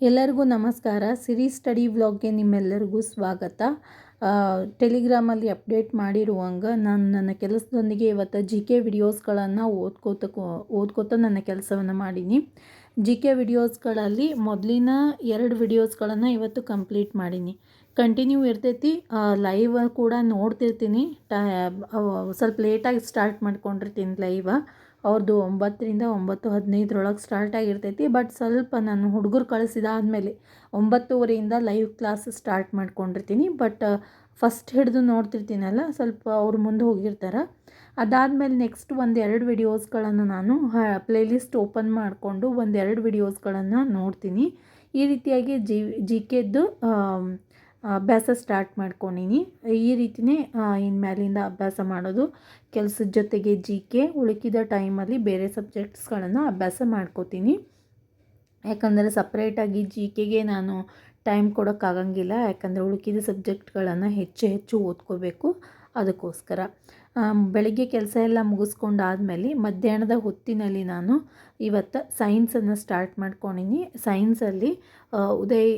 ಎಲ್ಲರಿಗೂ ನಮಸ್ಕಾರ. ಸಿರಿ ಸ್ಟಡಿ ವ್ಲಾಗ್ಗೆ ನಿಮ್ಮೆಲ್ಲರಿಗೂ ಸ್ವಾಗತ. ಟೆಲಿಗ್ರಾಮಲ್ಲಿ ಅಪ್ಡೇಟ್ ಮಾಡಿರುವಂಗೆ ನಾನು ನನ್ನ ಕೆಲಸದೊಂದಿಗೆ ಇವತ್ತು ಜಿ ಕೆ ವಿಡಿಯೋಸ್ಗಳನ್ನು ಓದ್ಕೋತ ಓದ್ಕೋತ ನನ್ನ ಕೆಲಸವನ್ನು ಮಾಡೀನಿ. ಜಿ ಕೆ ವಿಡಿಯೋಸ್ಗಳಲ್ಲಿ ಮೊದಲಿನ ಎರಡು ವಿಡಿಯೋಸ್ಗಳನ್ನು ಇವತ್ತು ಕಂಪ್ಲೀಟ್ ಮಾಡೀನಿ. ಕಂಟಿನ್ಯೂ ಇರ್ತೈತಿ. ಲೈವ್ ಕೂಡ ನೋಡ್ತಿರ್ತೀನಿ. ಟ ಸ್ವಲ್ಪ ಲೇಟಾಗಿ ಸ್ಟಾರ್ಟ್ ಮಾಡ್ಕೊಂಡಿರ್ತೀನಿ ಲೈವ. ಅವ್ರದ್ದು ಒಂಬತ್ತರಿಂದ ಒಂಬತ್ತು ಹದಿನೈದರೊಳಗೆ ಸ್ಟಾರ್ಟ್ ಆಗಿರ್ತೈತಿ. ಬಟ್ ಸ್ವಲ್ಪ ನಾನು ಹುಡುಗರು ಕಳಿಸಿದಾದ್ಮೇಲೆ ಒಂಬತ್ತುವರೆಯಿಂದ ಲೈವ್ ಕ್ಲಾಸ್ ಸ್ಟಾರ್ಟ್ ಮಾಡ್ಕೊಂಡಿರ್ತೀನಿ. ಬಟ್ ಫಸ್ಟ್ ಹಿಡಿದು ನೋಡ್ತಿರ್ತೀನಲ್ಲ, ಸ್ವಲ್ಪ ಅವ್ರು ಮುಂದೆ ಹೋಗಿರ್ತಾರೆ. ಅದಾದಮೇಲೆ ನೆಕ್ಸ್ಟ್ ಒಂದು ಎರಡು ವಿಡಿಯೋಸ್ಗಳನ್ನು ನಾನು ಪ್ಲೇಲಿಸ್ಟ್ ಓಪನ್ ಮಾಡಿಕೊಂಡು ಒಂದೆರಡು ವಿಡಿಯೋಸ್ಗಳನ್ನು ನೋಡ್ತೀನಿ. ಈ ರೀತಿಯಾಗಿ ಜಿ ಜಿ ಕೆದ್ದು ಅಭ್ಯಾಸ ಸ್ಟಾರ್ಟ್ ಮಾಡ್ಕೊಂಡಿನಿ. ಈ ರೀತಿಯೇ ಮ್ಯಾಲಿಂದ ಅಭ್ಯಾಸ ಮಾಡೋದು, ಕೆಲಸದ ಜೊತೆಗೆ ಜಿ ಕೆ ಉಳುಕಿದ ಟೈಮಲ್ಲಿ ಬೇರೆ ಸಬ್ಜೆಕ್ಟ್ಸ್ಗಳನ್ನು ಅಭ್ಯಾಸ ಮಾಡ್ಕೋತೀನಿ. ಯಾಕಂದರೆ ಸಪ್ರೇಟಾಗಿ ಜಿ ಕೆಗೆ ನಾನು ಟೈಮ್ ಕೊಡೋಕ್ಕಾಗಂಗಿಲ್ಲ ಯಾಕಂದರೆ ಉಳುಕಿದ ಸಬ್ಜೆಕ್ಟ್ಗಳನ್ನು ಹೆಚ್ಚು ಹೆಚ್ಚು ಓದ್ಕೋಬೇಕು. ಅದಕ್ಕೋಸ್ಕರ. ಬೆಳಗ್ಗೆ ಕೆಲಸ ಎಲ್ಲ ಮುಗಿಸ್ಕೊಂಡಾದ್ಮೇಲೆ ಮಧ್ಯಾಹ್ನದ ಹೊತ್ತಿನಲ್ಲಿ ನಾನು ಇವತ್ತು ಸೈನ್ಸನ್ನು ಸ್ಟಾರ್ಟ್ ಮಾಡ್ಕೊಂಡಿನಿ. ಸೈನ್ಸಲ್ಲಿ ಉದಯ್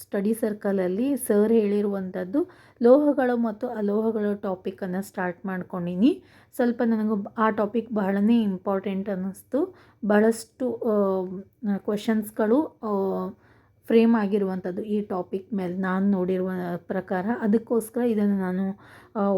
ಸ್ಟಡಿ ಸರ್ಕಲಲ್ಲಿ ಸರ್ ಹೇಳಿರುವಂಥದ್ದು ಲೋಹಗಳು ಮತ್ತು ಅಲೋಹಗಳು ಟಾಪಿಕನ್ನು ಸ್ಟಾರ್ಟ್ ಮಾಡ್ಕೊಂಡಿನಿ. ಸ್ವಲ್ಪ ನನಗೆ ಆ ಟಾಪಿಕ್ ಬಹಳನೇ ಇಂಪಾರ್ಟೆಂಟ್ ಅನ್ನಿಸ್ತು. ಭಾಳಷ್ಟು ಕ್ವಶನ್ಸ್ಗಳು ಫ್ರೇಮ್ ಆಗಿರುವಂಥದ್ದು ಈ ಟಾಪಿಕ್ ಮೇಲೆ ನಾನು ನೋಡಿರುವ ಪ್ರಕಾರ ಅದಕ್ಕೋಸ್ಕರ ಇದನ್ನು ನಾನು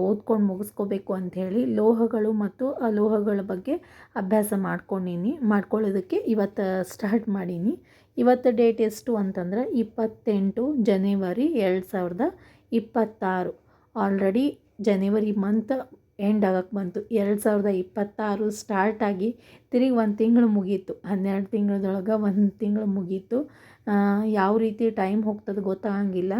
ಓದ್ಕೊಂಡು ಮುಗಿಸ್ಕೋಬೇಕು ಅಂಥೇಳಿ ಲೋಹಗಳು ಮತ್ತು ಅಲೋಹಗಳ ಬಗ್ಗೆ ಅಭ್ಯಾಸ ಮಾಡ್ಕೊಂಡೀನಿ, ಮಾಡ್ಕೊಳ್ಳೋದಕ್ಕೆ ಇವತ್ತು ಸ್ಟಾರ್ಟ್ ಮಾಡೀನಿ. ಇವತ್ತು ಡೇಟ್ ಎಷ್ಟು ಅಂತಂದ್ರೆ ಇಪ್ಪತ್ತೆಂಟು ಜನವರಿ ಎರಡು ಸಾವಿರದ ಇಪ್ಪತ್ತಾರು. ಆಲ್ರೆಡಿ ಜನವರಿ ಮಂತ್ ಎಂಡ್ ಆಗಕ್ಕೆ ಬಂತು. ಎರಡು ಸಾವಿರದ ಇಪ್ಪತ್ತಾರು ಸ್ಟಾರ್ಟಾಗಿ ತಿರುಗಿ ಒಂದು ತಿಂಗಳು ಮುಗೀತು. ಹನ್ನೆರಡು ತಿಂಗಳದೊಳಗೆ ಒಂದು ತಿಂಗಳು ಮುಗೀತು. ಯಾವ ರೀತಿ ಟೈಮ್ ಹೋಗ್ತದೆ ಗೊತ್ತಾಗಂಗಿಲ್ಲ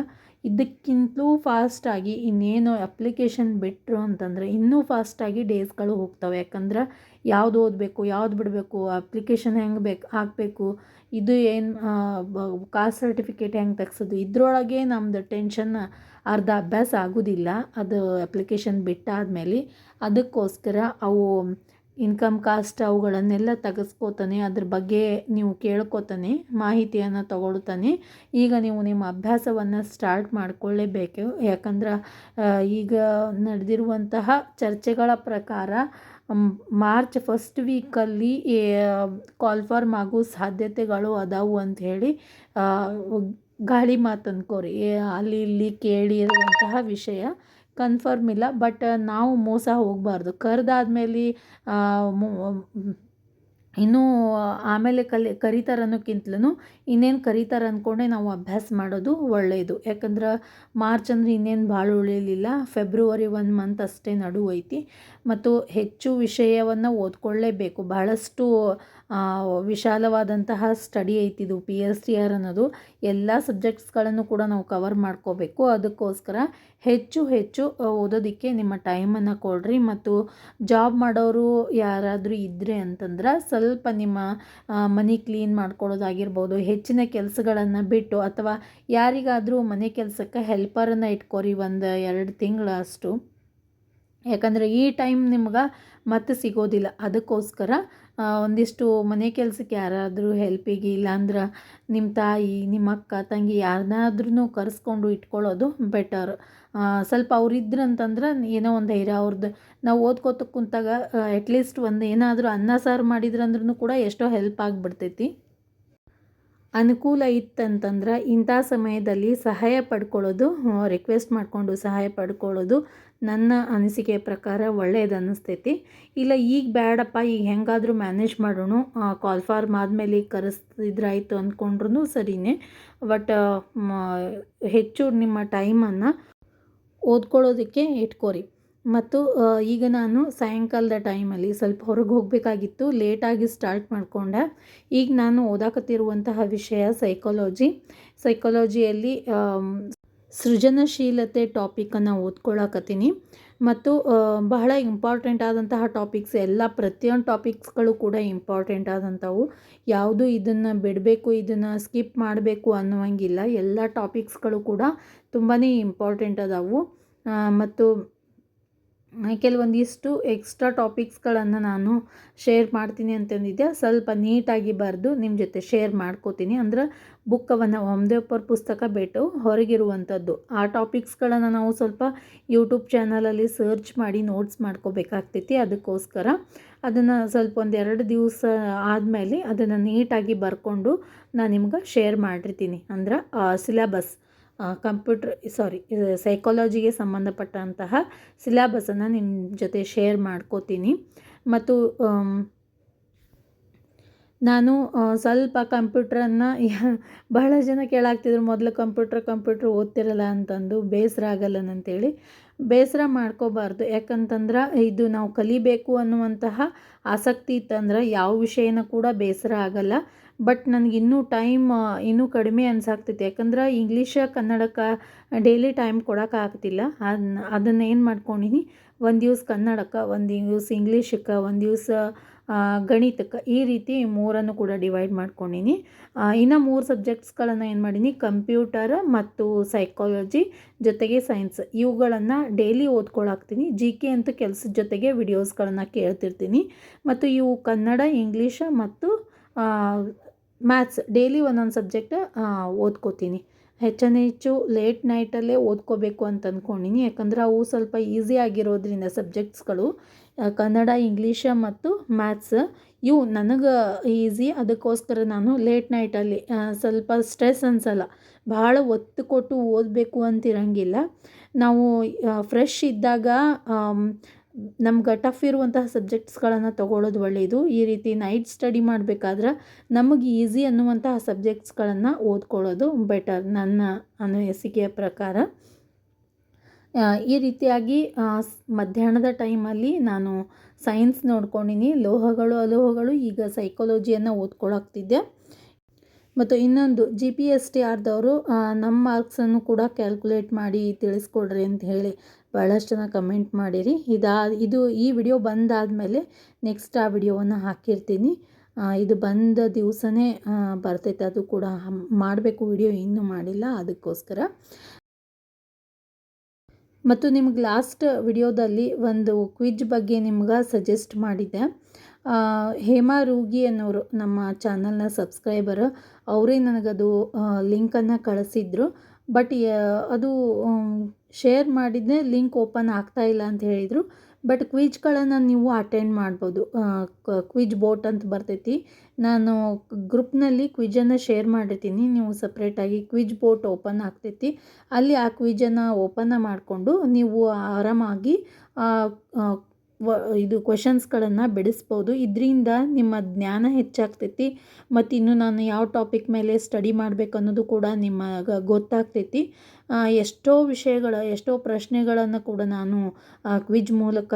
ಇದಕ್ಕಿಂತಲೂ ಫಾಸ್ಟಾಗಿ ಇನ್ನೇನು ಅಪ್ಲಿಕೇಶನ್ ಬಿಟ್ಟರು ಅಂತಂದರೆ ಇನ್ನೂ ಫಾಸ್ಟಾಗಿ ಡೇಸ್ಗಳು ಹೋಗ್ತವೆ. ಯಾಕಂದ್ರೆ ಯಾವ್ದು ಓದಬೇಕು, ಯಾವ್ದು ಬಿಡಬೇಕು ಅಪ್ಲಿಕೇಶನ್ ಹೆಂಗೆ ಬೇಕು, ಹಾಕಬೇಕು, ಇದು ಏನು ಕಾಸ್ಟ್ ಸರ್ಟಿಫಿಕೇಟ್ ಹೆಂಗೆ ತೆಗ್ಸೋದು, ಇದರೊಳಗೆ ನಮ್ಮದು ಟೆನ್ಷನ್ ಅರ್ಧ ಅಭ್ಯಾಸ ಆಗೋದಿಲ್ಲ. ಅದು ಅಪ್ಲಿಕೇಶನ್ ಬಿಟ್ಟಾದಮೇಲೆ ಅದಕ್ಕೋಸ್ಕರ ಅವು ಇನ್ಕಮ್ ಕಾಸ್ಟ್ ಅವುಗಳನ್ನೆಲ್ಲ ತೆಗೆಸ್ಕೋತಾನೆ, ಅದ್ರ ಬಗ್ಗೆ ನೀವು ಕೇಳ್ಕೊತಾನೆ, ಮಾಹಿತಿಯನ್ನು ತಗೊಳ್ತಾನೆ. ಈಗ ನೀವು ನಿಮ್ಮ ಅಭ್ಯಾಸವನ್ನು ಸ್ಟಾರ್ಟ್ ಮಾಡಿಕೊಳ್ಳೇಬೇಕು. ಯಾಕಂದ್ರೆ ಈಗ ನಡೆದಿರುವಂತಹ ಚರ್ಚೆಗಳ ಪ್ರಕಾರ ಮಾರ್ಚ್ ಫಸ್ಟ್ ವೀಕಲ್ಲಿ ಕಾಲ್ಫಾರ್ಮ್ ಆಗೋ ಸಾಧ್ಯತೆಗಳು ಅದಾವು ಅಂಥೇಳಿ ಗಾಳಿ ಮಾತು ಅಂದ್ಕೋರಿ ಅಲ್ಲಿ ಇಲ್ಲಿ ಕೇಳಿರುವಂತಹ ವಿಷಯ ಕನ್ಫರ್ಮ್ ಇಲ್ಲ. ಬಟ್ ನಾವು ಮೋಸ ಹೋಗಬಾರ್ದು. ಕರೆದಾದ್ಮೇಲೆ ಇನ್ನೂ ಆಮೇಲೆ ಕಲಿ ಕರಿತಾರೆ ಅನ್ನೋಕ್ಕಿಂತಲೂ ಇನ್ನೇನು ಕರಿತಾರೆ ಅಂದ್ಕೊಂಡೆ ನಾವು ಅಭ್ಯಾಸ ಮಾಡೋದು ಒಳ್ಳೆಯದು ಯಾಕಂದ್ರೆ ಮಾರ್ಚ್ ಅಂದರೆ ಇನ್ನೇನು ಭಾಳ ಉಳಿಲಿಲ್ಲ. ಫೆಬ್ರವರಿ ಒನ್ ಮಂತ್ ಅಷ್ಟೇ ನಡುವೈತಿ. ಮತ್ತು ಹೆಚ್ಚು ವಿಷಯವನ್ನು ಓದ್ಕೊಳ್ಳೇಬೇಕು. ಬಹಳಷ್ಟು ವಿಶಾಲವಾದಂತಹ ಸ್ಟಡಿ ಐತಿದು ಪಿ ಎಸ್ ಟಿ ಆರ್ ಅನ್ನೋದು. ಎಲ್ಲ ಸಬ್ಜೆಕ್ಟ್ಸ್ಗಳನ್ನು ಕೂಡ ನಾವು ಕವರ್ ಮಾಡ್ಕೋಬೇಕು. ಅದಕ್ಕೋಸ್ಕರ ಹೆಚ್ಚು ಹೆಚ್ಚು ಓದೋದಕ್ಕೆ ನಿಮ್ಮ ಟೈಮನ್ನು ಕೊಡ್ರಿ. ಮತ್ತು ಜಾಬ್ ಮಾಡೋರು ಯಾರಾದರೂ ಇದ್ದರೆ ಅಂತಂದ್ರೆ ಸ್ವಲ್ಪ ನಿಮ್ಮ ಮನೆ ಕ್ಲೀನ್ ಮಾಡ್ಕೊಳ್ಳೋದಾಗಿರ್ಬೋದು ಹೆಚ್ಚಿನ ಕೆಲಸಗಳನ್ನು ಬಿಟ್ಟು ಅಥವಾ ಯಾರಿಗಾದರೂ ಮನೆ ಕೆಲಸಕ್ಕೆ ಹೆಲ್ಪರನ್ನು ಇಟ್ಕೊರಿ ಒಂದು ಎರಡು ತಿಂಗಳು ಅಷ್ಟು. ಯಾಕಂದರೆ ಈ ಟೈಮ್ ನಿಮ್ಗೆ ಮತ್ತೆ ಸಿಗೋದಿಲ್ಲ. ಅದಕ್ಕೋಸ್ಕರ ಒಂದಿಷ್ಟು ಮನೆ ಕೆಲಸಕ್ಕೆ ಯಾರಾದರೂ ಹೆಲ್ಪಿಗೆ ಇಲ್ಲಾಂದ್ರೆ ನಿಮ್ಮ ತಾಯಿ ನಿಮ್ಮ ಅಕ್ಕ, ತಂಗಿ ಯಾರನ್ನಾದ್ರೂ ಕರೆಸ್ಕೊಂಡು ಇಟ್ಕೊಳ್ಳೋದು ಬೆಟರ್ ಸ್ವಲ್ಪ ಅವ್ರು ಅಂತಂದ್ರೆ ಏನೋ ಒಂದು ಧೈರ್ಯ ಅವ್ರದ್ದು ನಾವು ಓದ್ಕೋತ ಕುಂತಾಗ ಅಟ್ಲೀಸ್ಟ್ ಒಂದು ಏನಾದರೂ ಅನ್ನ, ಸಾರು ಮಾಡಿದ್ರಂದ್ರೂ ಕೂಡ ಎಷ್ಟೋ ಹೆಲ್ಪ್ ಆಗಿಬಿಡ್ತೈತಿ. ಅನುಕೂಲ ಇತ್ತಂತಂದ್ರೆ ಇಂಥ ಸಮಯದಲ್ಲಿ ಸಹಾಯ ಪಡ್ಕೊಳ್ಳೋದು ರಿಕ್ವೆಸ್ಟ್ ಮಾಡಿಕೊಂಡು ಸಹಾಯ ಪಡ್ಕೊಳ್ಳೋದು ನನ್ನ ಅನಿಸಿಕೆ ಪ್ರಕಾರ ಒಳ್ಳೇದು ಅನ್ನಿಸ್ತೈತಿ. ಇಲ್ಲ, ಈಗ ಬೇಡಪ್ಪ ಈಗ ಹೆಂಗಾದರೂ ಮ್ಯಾನೇಜ್ ಮಾಡೋಣ ಕಾಲ್ ಫಾರ್ಮ್ ಆದಮೇಲೆ ಕರೆಸ್ತಿದ್ರಾಯ್ತು ಅಂದ್ಕೊಂಡ್ರೂ ಸರಿಯೇ ಬಟ್ ಹೆಚ್ಚು ನಿಮ್ಮ ಟೈಮನ್ನು ಓದ್ಕೊಳ್ಳೋದಕ್ಕೆ ಇಟ್ಕೋರಿ. ಮತ್ತು ಈಗ ನಾನು ಸಾಯಂಕಾಲದ ಟೈಮಲ್ಲಿ ಸ್ವಲ್ಪ ಹೊರಗೆ ಹೋಗಬೇಕಾಗಿತ್ತು, ಲೇಟಾಗಿ ಸ್ಟಾರ್ಟ್ ಮಾಡಿಕೊಂಡೆ. ಈಗ ನಾನು ಓದಾಕತ್ತಿರುವಂತಹ ವಿಷಯ ಸೈಕಾಲಜಿ ಸೈಕಾಲಜಿಯಲ್ಲಿ ಸೃಜನಶೀಲತೆ ಟಾಪಿಕನ್ನು ಓದ್ಕೊಳಕತ್ತೀನಿ. ಮತ್ತು ಬಹಳ ಇಂಪಾರ್ಟೆಂಟ್ ಆದಂತಹ ಟಾಪಿಕ್ಸ್ ಎಲ್ಲ ಪ್ರತಿಯೊಂದು ಟಾಪಿಕ್ಸ್ಗಳು ಕೂಡ ಇಂಪಾರ್ಟೆಂಟ್ ಆದಂಥವು. ಯಾವುದು ಇದನ್ನು ಬಿಡಬೇಕು, ಇದನ್ನು ಸ್ಕಿಪ್ ಮಾಡಬೇಕು ಅನ್ನುವಂಗಿಲ್ಲ. ಎಲ್ಲ ಟಾಪಿಕ್ಸ್ಗಳು ಕೂಡ ತುಂಬಾ ಇಂಪಾರ್ಟೆಂಟ್ ಅದಾವು. ಮತ್ತು ಕೆಲವೊಂದಿಷ್ಟು ಎಕ್ಸ್ಟ್ರಾ ಟಾಪಿಕ್ಸ್ಗಳನ್ನು ನಾನು ಶೇರ್ ಮಾಡ್ತೀನಿ ಅಂತಂದಿದ್ದೆ ಸ್ವಲ್ಪ ನೀಟಾಗಿ ಬರೆದು ನಿಮ್ಮ ಜೊತೆ ಶೇರ್ ಮಾಡ್ಕೋತೀನಿ. ಅಂದ್ರೆ ಬುಕ್ಕವನ್ನು ಒಮ್ದೇಪರ್ ಪರ್ ಪುಸ್ತಕ ಬಿಟ್ಟು ಹೊರಗಿರುವಂಥದ್ದು ಆ ಟಾಪಿಕ್ಸ್ಗಳನ್ನು ನಾವು ಸ್ವಲ್ಪ ಯೂಟ್ಯೂಬ್ ಚಾನಲಲ್ಲಿ ಸರ್ಚ್ ಮಾಡಿ ನೋಟ್ಸ್ ಮಾಡ್ಕೋಬೇಕಾಗ್ತೈತಿ. ಅದಕ್ಕೋಸ್ಕರ ಅದನ್ನು ಸ್ವಲ್ಪ ಒಂದೆರಡು ದಿವಸ ಆದಮೇಲೆ ಅದನ್ನು ನೀಟಾಗಿ ಬರ್ಕೊಂಡು ನಾನು ನಿಮ್ಗೆ ಶೇರ್ ಮಾಡಿರ್ತೀನಿ. ಅಂದ್ರೆ ಸಿಲೆಬಸ್ ಕಂಪ್ಯೂಟ್ರ್, ಸಾರಿ ಸೈಕಾಲಜಿಗೆ ಸಂಬಂಧಪಟ್ಟಂತಹ ಸಿಲೆಬಸನ್ನು ನಿಮ್ಮ ಜೊತೆ ಶೇರ್ ಮಾಡ್ಕೋತೀನಿ. ಮತ್ತು ನಾನು ಸ್ವಲ್ಪ ಕಂಪ್ಯೂಟ್ರನ್ನು ಬಹಳ ಜನ ಕೇಳಾಗ್ತಿದ್ರು, ಮೊದಲು ಕಂಪ್ಯೂಟ್ರ್ ಕಂಪ್ಯೂಟ್ರ್ ಓದ್ತಿರಲ್ಲ ಅಂತಂದು, ಬೇಸರ ಆಗಲ್ಲನಂತೇಳಿ ಬೇಸರ ಮಾಡ್ಕೋಬಾರ್ದು, ಯಾಕಂತಂದ್ರೆ ಇದು ನಾವು ಕಲಿಬೇಕು ಅನ್ನುವಂತಹ ಆಸಕ್ತಿ ಇತ್ತಂದ್ರೆ ಯಾವ ವಿಷಯನ ಕೂಡ ಬೇಸರ ಆಗಲ್ಲ. ಬಟ್ ನನಗೆ ಇನ್ನೂ ಟೈಮ್ ಇನ್ನೂ ಕಡಿಮೆ ಅನ್ಸಾಕ್ತೈತಿ ಯಾಕಂದ್ರೆ ಇಂಗ್ಲೀಷ ಕನ್ನಡಕ್ಕೆ ಡೈಲಿ ಟೈಮ್ ಕೊಡೋಕ್ಕಾಗ್ತಿಲ್ಲ ಅದನ್ನ ಅದನ್ನು ಏನು ಮಾಡ್ಕೊಂಡೀನಿ, ಒಂದು ದಿವ್ಸ ಕನ್ನಡಕ್ಕೆ ಒಂದು ದಿವ್ಸ ಇಂಗ್ಲೀಷಕ್ಕೆ ಒಂದು ದಿವಸ ಗಣಿತಕ್ಕೆ ಈ ರೀತಿ ಮೂರನ್ನು ಕೂಡ ಡಿವೈಡ್ ಮಾಡ್ಕೊಂಡೀನಿ. ಇನ್ನು ಮೂರು ಸಬ್ಜೆಕ್ಟ್ಸ್ಗಳನ್ನು ಏನು ಮಾಡೀನಿ ಕಂಪ್ಯೂಟರ್ ಮತ್ತು ಸೈಕಾಲಜಿ ಜೊತೆಗೆ ಸೈನ್ಸ್ ಇವುಗಳನ್ನು ಡೈಲಿ ಓದ್ಕೊಳಾಕ್ತೀನಿ ಜಿ ಕೆ ಅಂತ ಕೆಲಸದ ಜೊತೆಗೆ ವಿಡಿಯೋಸ್ಗಳನ್ನು ಕೇಳ್ತಿರ್ತೀನಿ. ಮತ್ತು ಇವು ಕನ್ನಡ ಇಂಗ್ಲೀಷ ಮತ್ತು ಮ್ಯಾಥ್ಸ್ ಡೈಲಿ ಒಂದೊಂದು ಸಬ್ಜೆಕ್ಟ್ ಓದ್ಕೋತೀನಿ. ಹೆಚ್ಚಾನೆ ಹೆಚ್ಚು ಲೇಟ್ ನೈಟಲ್ಲೇ ಓದ್ಕೋಬೇಕು ಅಂತ ಅಂದ್ಕೊಂಡಿನಿ ಯಾಕಂದರೆ ಅವು ಸ್ವಲ್ಪ ಈಸಿ ಆಗಿರೋದ್ರಿಂದ ಸಬ್ಜೆಕ್ಟ್ಸ್ಗಳು ಕನ್ನಡ ಇಂಗ್ಲೀಷ ಮತ್ತು ಮ್ಯಾಥ್ಸ್ ಇವು ನನಗೆ ಈಸಿ ಅದಕ್ಕೋಸ್ಕರ ನಾನು ಲೇಟ್ ನೈಟಲ್ಲಿ ಸ್ವಲ್ಪ ಸ್ಟ್ರೆಸ್ ಅನಿಸಲ್ಲ. ಭಾಳ ಒತ್ತು ಕೊಟ್ಟು ಓದಬೇಕು ಅಂತಿರಂಗಿಲ್ಲ ನಾವು ಫ್ರೆಶ್ ಇದ್ದಾಗ ನಮ್ಗೆ ಟಫ್ ಇರುವಂತಹ ಸಬ್ಜೆಕ್ಟ್ಸ್ಗಳನ್ನು ತೊಗೊಳ್ಳೋದು ಒಳ್ಳೆಯದು ಈ ರೀತಿ ನೈಟ್ ಸ್ಟಡಿ ಮಾಡಬೇಕಾದ್ರೆ ನಮಗೆ ಈಸಿ ಅನ್ನುವಂತಹ ಸಬ್ಜೆಕ್ಟ್ಸ್ಗಳನ್ನು ಓದ್ಕೊಳ್ಳೋದು ಬೆಟರ್ ನನ್ನ ಅನಿಸಿಕೆಯ ಪ್ರಕಾರ. ಈ ರೀತಿಯಾಗಿ ಮಧ್ಯಾಹ್ನದ ಟೈಮಲ್ಲಿ ನಾನು ಸೈನ್ಸ್ ನೋಡ್ಕೊಂಡಿನಿ. ಲೋಹಗಳು, ಅಲೋಹಗಳು, ಈಗ ಸೈಕೋಲಜಿಯನ್ನು ಓದ್ಕೊಳಕ್ತಿದ್ದೆ. ಮತ್ತು ಇನ್ನೊಂದು, ಜಿ ಪಿ ಎಸ್ ಟಿ ಆರ್ದವರು ನಮ್ಮ ಮಾರ್ಕ್ಸನ್ನು ಕೂಡ ಕ್ಯಾಲ್ಕುಲೇಟ್ ಮಾಡಿ ತಿಳಿಸ್ಕೊಡ್ರಿ ಅಂತ ಹೇಳಿ ಭಾಳಷ್ಟು ಜನ ಕಮೆಂಟ್ ಮಾಡಿರಿ. ಇದಾ, ಇದು ಈ ವಿಡಿಯೋ ಬಂದಾದಮೇಲೆ ನೆಕ್ಸ್ಟ್ ಆ ವಿಡಿಯೋವನ್ನು ಹಾಕಿರ್ತೀನಿ. ಇದು ಬಂದ ದಿವಸನೇ ಬರ್ತೈತೆ. ಅದು ಕೂಡ ಮಾಡಬೇಕು ವಿಡಿಯೋ ಇನ್ನೂ ಮಾಡಿಲ್ಲ. ಅದಕ್ಕೋಸ್ಕರ. ಮತ್ತು ನಿಮ್ಗೆ ಲಾಸ್ಟ್ ವಿಡಿಯೋದಲ್ಲಿ ಒಂದು ಕ್ವಿಜ್ ಬಗ್ಗೆ ನಿಮ್ಗೆ ಸಜೆಸ್ಟ್ ಮಾಡಿದ್ದೆ. ಹೇಮಾ ರೂಗಿ ಅನ್ನೋರು ನಮ್ಮ ಚಾನಲ್ನ ಸಬ್ಸ್ಕ್ರೈಬರ್ ಅವರೇ ನನಗದು ಲಿಂಕನ್ನು ಕಳಿಸಿದ್ರು. ಬಟ್ ಅದು ಶೇರ್ ಮಾಡಿದ್ದೆ ಲಿಂಕ್ ಓಪನ್ ಆಗ್ತಾ ಇಲ್ಲ ಅಂತ ಹೇಳಿದರು. ಬಟ್ ಕ್ವಿಜ್ಗಳನ್ನು ನೀವು ಅಟೆಂಡ್ ಮಾಡ್ಬೋದು. ಕ್ವಿಜ್ ಬೋಟ್ ಅಂತ ಬರ್ತೈತಿ. ನಾನು ಗ್ರೂಪ್ನಲ್ಲಿ ಕ್ವಿಜನ್ನು ಶೇರ್ ಮಾಡಿರ್ತೀನಿ. ನೀವು ಸಪ್ರೇಟಾಗಿ ಕ್ವಿಜ್ ಬೋಟ್ ಓಪನ್ ಆಗ್ತೈತಿ. ಅಲ್ಲಿ ಆ ಕ್ವಿಜನ್ನು ಓಪನ್ನ ಮಾಡಿಕೊಂಡು ನೀವು ಆರಾಮಾಗಿ ವ, ಇದು ಕ್ವೆಶನ್ಸ್ಗಳನ್ನು ಬಿಡಿಸ್ಬೋದು. ಇದರಿಂದ ನಿಮ್ಮ ಜ್ಞಾನ ಹೆಚ್ಚಾಗ್ತೈತಿ ಮತ್ತು ಇನ್ನು ನಾನು ಯಾವ ಟಾಪಿಕ್ ಮೇಲೆ ಸ್ಟಡಿ ಮಾಡಬೇಕು ಅನ್ನೋದು ಕೂಡ ನಿಮಗೆ ಗೊತ್ತಾಗ್ತೈತಿ. ಎಷ್ಟೋ ವಿಷಯಗಳ, ಎಷ್ಟೋ ಪ್ರಶ್ನೆಗಳನ್ನು ಕೂಡ ನಾನು ಕ್ವಿಜ್ ಮೂಲಕ